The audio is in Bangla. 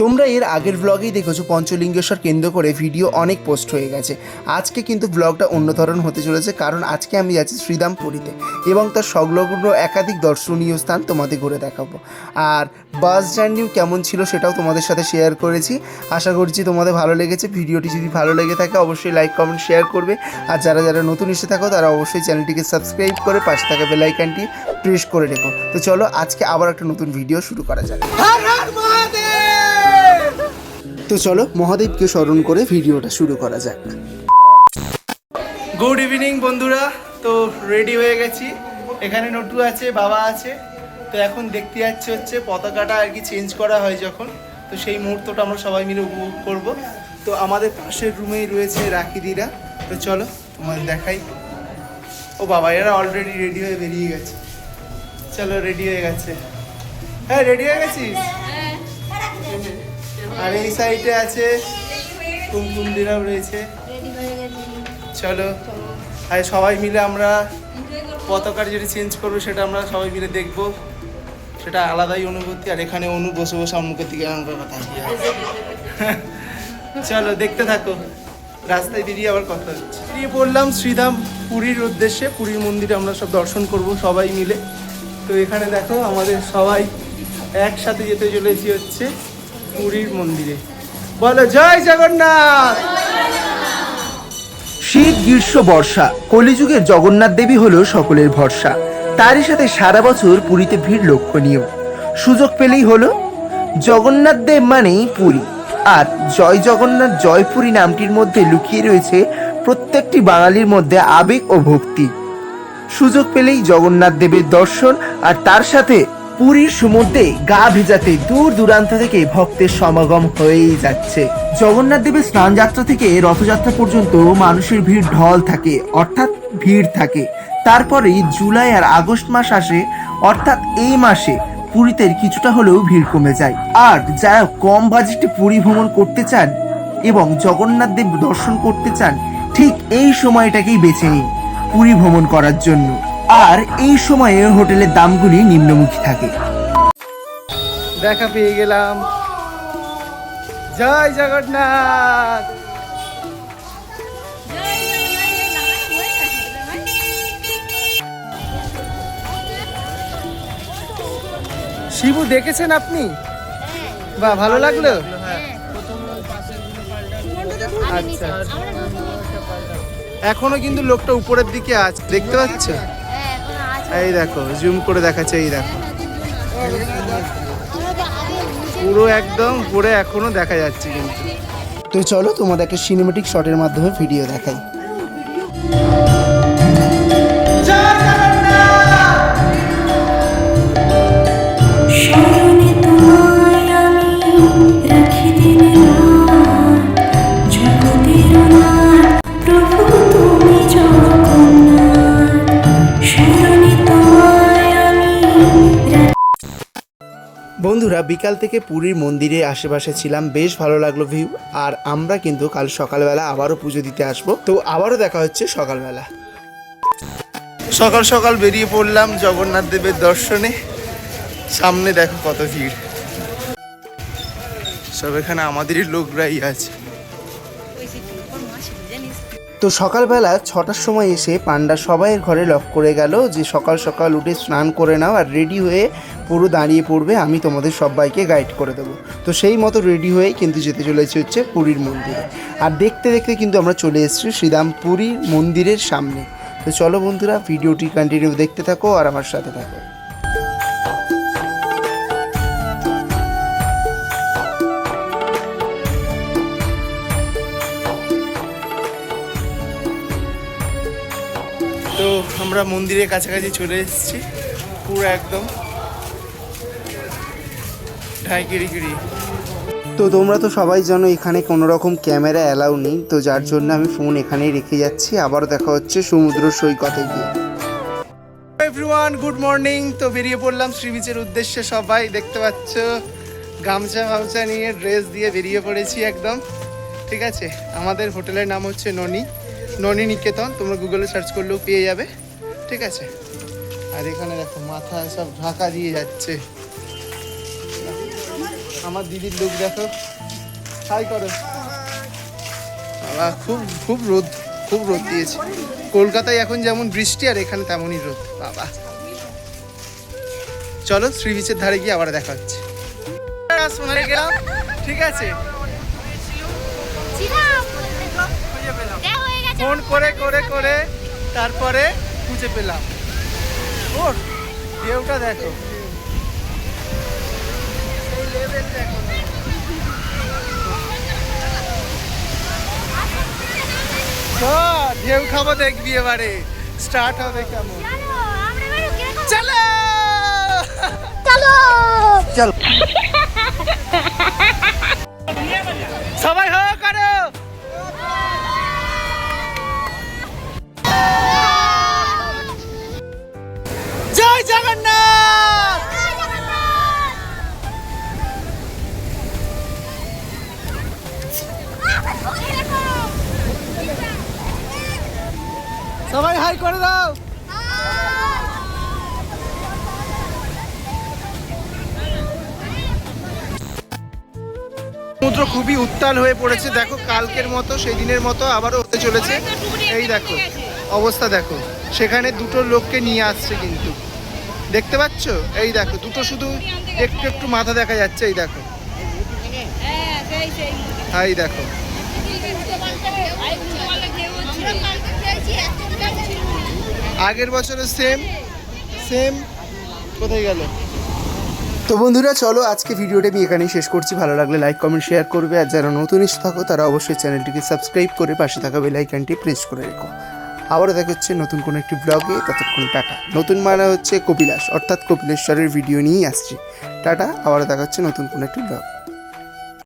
তোমরা এর আগের ব্লগেই দেখেছ পঞ্চলিঙ্গেশ্বর কেন্দ্র করে ভিডিও অনেক পোস্ট হয়ে গেছে। আজকে কিন্তু ব্লগটা অন্য ধরন হতে চলেছে, কারণ আজকে আমি যাচ্ছি শ্রীদামপুরীতে এবং তার সংলগ্ন একাধিক দর্শনীয় স্থান তোমাদের ঘুরে দেখাবো। আর বাস জার্নি কেমন ছিল সেটাও তোমাদের সাথে শেয়ার করেছি। আশা করছি তোমাদের ভালো লেগেছে। ভিডিওটি যদি ভালো লেগে থাকে, অবশ্যই লাইক কমেন্ট শেয়ার করবে। আর যারা যারা নতুন এসে থাকো, তারা অবশ্যই চ্যানেলটিকে সাবস্ক্রাইব করে পাশে থাকা বেলাইকানটি প্রেস করে রেখো। তো চলো আজকে আবার একটা নতুন ভিডিও শুরু করা যাক। তো চলো মহাদেবকে স্মরণ করে ভিডিওটা শুরু করা যাক। গুড ইভিনিং বন্ধুরা। তো রেডি হয়ে গেছি। এখানে নটু আছে, বাবা আছে। তো এখন দেখতে যাচ্ছে হচ্ছে পতাকাটা আর কি চেঞ্জ করা হয় যখন। তো সেই মুহূর্তটা আমরা সবাই মিলে উপভোগ করব। তো আমাদের পাশের রুমেই রয়েছে রাখিদিরা তো চলো তোমাদের দেখাই। ও বাবা, এরা অলরেডি রেডি হয়ে বেরিয়ে গেছে। চলো রেডি হয়ে গেছে। হ্যাঁ রেডি হয়ে গেছিস? আর এই সাইডে আছে কুমকুমদিরাও রয়েছে। চলো। আর সবাই মিলে আমরা পতাকার যেটা চেঞ্জ করব সেটা আমরা সবাই মিলে দেখব। সেটা আলাদাই অনুভূতি। আর এখানে অনু বসে বসে মুখের দিকে করে কথা চলো দেখতে থাকো। রাস্তায় বেরিয়ে আবার কথা হচ্ছে। বেরিয়ে পড়লাম শ্রীধাম পুরীর উদ্দেশ্যে। পুরীর মন্দিরে আমরা সব দর্শন করব সবাই মিলে। তো এখানে দেখো আমাদের সবাই একসাথে যেতে চলেছি হচ্ছে। পুরীর মন্দিরে। বলো, জয় জগন্নাথ! শীত, গ্রীষ্ম, বর্ষা কলিযুগের জগন্নাথ দেবী হলো সকলের ভরসা। তারই সাথে সারা বছর পুরীতে ভিড় লক্ষণীয়। সুযোগ পেলেই হলো জগন্নাথ দেব মানেই পুরী। আর জয় জগন্নাথ জয়পুরী নামটির মধ্যে লুকিয়ে রয়েছে প্রত্যেকটি বাঙালির মধ্যে আবেগ ও ভক্তি। সুযোগ পেলেই জগন্নাথ দেবের দর্শন আর তার সাথে পুরীর সমুদ্রে গা ভেজাতে দূর দূরান্ত থেকে ভক্তের সমাগম হয়েই যাচ্ছে। জগন্নাথ দেবের স্নান যাত্রা থেকে রথযাত্রা পর্যন্ত মানুষের ভিড় ঢল থাকে, অর্থাৎ ভিড় থাকে। তারপরেই জুলাই আর আগস্ট মাস আসে, অর্থাৎ এই মাসে পুরীতে কিছুটা হলেও ভিড় কমে যায়। আর যারা কম বাজেটে পুরী ভ্রমণ করতে চান এবং জগন্নাথ দেব দর্শন করতে চান, ঠিক এই সময়টাকেই বেছে নিন পুরী ভ্রমণ করার জন্য। আর এই সময়ে হোটেলের দামগুলি নিম্নমুখী থাকে। দেখা পেয়ে গেলাম। জয় জগন্নাথ। শিবু, দেখেছেন আপনি? বা, ভালো লাগল? আচ্ছা। এখনও কিন্তু লোকটা উপরের দিকে আছে, দেখতে পাচ্ছ এই দেখো জুম করে দেখাচ্ছে, এই দেখো। পুরো একদম পুরো এখনও দেখা যাচ্ছে কিন্তু। তো চলো তোমাদেরকে সিনেমেটিক শটের মাধ্যমে ভিডিও দেখাই। বন্ধুরা, বিকাল থেকে পুরীর মন্দিরে আশেপাশে ছিলাম, বেশ ভালো লাগল ভিউ আর আমরা কিন্তু কাল সকালবেলা আবারও পুজো দিতে আসব। তো আবারও দেখা হচ্ছে সকালবেলা। সকাল সকাল বেরিয়ে পড়লাম জগন্নাথ দেবের দর্শনে। সামনে দেখো কত ভিড়। সব এখানে আমাদেরই লোকরাই আছে। তো সকালবেলা ছটার সময় এসে পান্ডা সবাইয়ের ঘরে লক করে গেল যে সকাল সকাল উঠে স্নান করে নাও আর রেডি হয়ে পুরো দাঁড়িয়ে পড়বে, আমি তোমাদের সবাইকে গাইড করে দেবো। তো সেই মতো রেডি হয়েই কিন্তু যেতে চলেছি হচ্ছে পুরীর মন্দিরে। আর দেখতে দেখতে কিন্তু আমরা চলে এসেছি শ্রীরাম পুরীর মন্দিরের সামনে। তো চলো বন্ধুরা ভিডিওটি কন্টিনিউ দেখতে থাকো আর আমার সাথে থাকো। তো আমরা মন্দিরের কাছাকাছি চলে এসেছি, পুরো একদম। ঢাইকিরিকিরি তো তোমরা তো সবাই জানো এখানে কোনো রকম ক্যামেরা অ্যালাউ নেই তো যার জন্য আমি ফোন এখানেই রেখে যাচ্ছি। আবারও দেখা হচ্ছে সমুদ্র সৈকতে গিয়ে। এভরিওয়ান গুড মর্নিং তো বেরিয়ে পড়লাম শ্রী বিচের উদ্দেশ্যে সবাই দেখতে পাচ্ছ? গামছা ফামছা নিয়ে ড্রেস দিয়ে বেরিয়ে পড়েছি একদম। ঠিক আছে? আমাদের হোটেলের নাম হচ্ছে ননি। ননি নিকেতন তোমরা গুগলে সার্চ করলেও পেয়ে যাবে। ঠিক আছে? আর এখানে দেখো মাথা সব ঢাকা দিয়ে যাচ্ছে। আমার দিদির লোক দেখো। হাই করো। বাবা খুব খুব রোদ খুব রোদ দিয়েছে। কলকাতায় এখন যেমন বৃষ্টি আর এখানে তেমনই রোদ বাবা। চলো শ্রী বিচের ধারে গিয়ে আবার দেখা হচ্ছে। সোনারে গেলাম। ঠিক আছে। হয়ে ফোন করে করে করে তারপরে খুঁজে পেলাম। ওর ঢেউটা দেখো। ঢেউ খাব দেখবি এবারে। স্টার্ট হবে কেমন? চলো! চলো! চলো। হাই করে দাও। সমুদ্র খুবই উত্তাল হয়ে পড়েছে। দেখো কালকের মতো সেই দিনের মতো আবারও হতে চলেছে। এই দেখো অবস্থা দেখো। সেখানে দুটো লোককে নিয়ে আসছে কিন্তু। দেখতে পাচ্ছ? এই দেখো দুটো শুধু একটু একটু মাথা দেখা যাচ্ছে এই দেখো। এই দেখো। আগের বছরও সেম সেম কোথায় গেল? তো বন্ধুরা, চলো আজকে ভিডিওটা আমি এখানেই শেষ করছি। ভালো লাগলে লাইক কমেন্ট শেয়ার করবে। আর যারা নতুন এসে থাকো, তারা অবশ্যই চ্যানেলটিকে সাবস্ক্রাইব করে পাশে থাকা বেল আইকনটি প্রেস করে রেখো। আবারও দেখা হচ্ছে নতুন কোনো একটি ব্লগে ততক্ষণ টাটা। নতুন মানে হচ্ছে কপিলাস, অর্থাৎ কপিলেশ্বরের ভিডিও নিয়েই আসছি। টাটা, আবারও দেখা হচ্ছে নতুন কোনো একটি ব্লগ